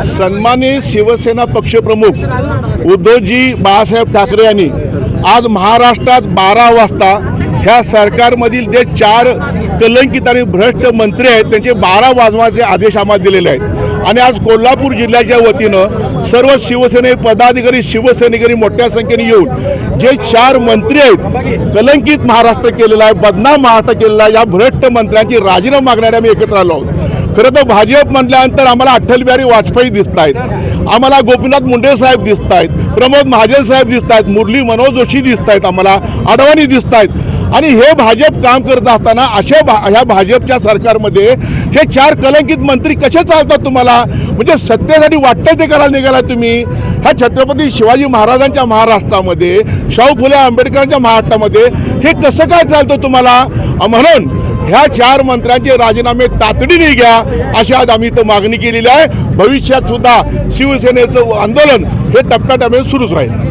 सन्मानित शिवसेना पक्षप्रमुख उद्धवजी बाळासाहेब ठाकरे यांनी आज महाराष्ट्रात बारा वाजता ह्या सरकारमधील जे चार कलंकित आणि भ्रष्ट मंत्री आहेत त्यांचे बारा वाजवाचे आदेश आम्हाला दिलेले आहेत. आणि आज कोल्हापूर जिल्ह्याच्या वतीनं सर्व शिवसेने पदाधिकारी शिवसैनिकांनी मोठ्या संख्येने येऊन जे चार मंत्री आहेत कलंकित महाराष्ट्र केलेला आहे बदनाम महाराष्ट्र केलेला आहे या भ्रष्ट मंत्र्यांची राजीनामा मागणारे आम्ही एकत्र आलो आहोत. खरं तर भाजप म्हटल्यानंतर आम्हाला अठ्ठल बिहारी वाजपेयी दिसत आहेत. आम्हाला गोपीनाथ मुंडे साहेब दिसत आहेत प्रमोद महाजन साहेब दिसत आहेत मुरली मनोज जोशी दिसत आहेत आम्हाला अडवाणी दिसत आहेत. आणि हे भाजप काम करत असताना अशा भा ह्या भाजपच्या सरकारमध्ये हे चार कलंकित मंत्री कसे चालतात तुम्हाला? म्हणजे सत्तेसाठी वाटतं ते करायला निघाला तुम्ही? ह्या छत्रपती शिवाजी महाराजांच्या महाराष्ट्रामध्ये शाहू फुले आंबेडकरांच्या महाराष्ट्रामध्ये हे कसं काय चालतं तुम्हाला? म्हणून ह्या चार मंत्र्यांचे राजीनामे तातडीने घ्या अशी आज आम्ही इथं मागणी केलेली आहे. भविष्यात सुद्धा शिवसेनेचं आंदोलन हे टप्प्याटप्प्याने सुरूच राहील.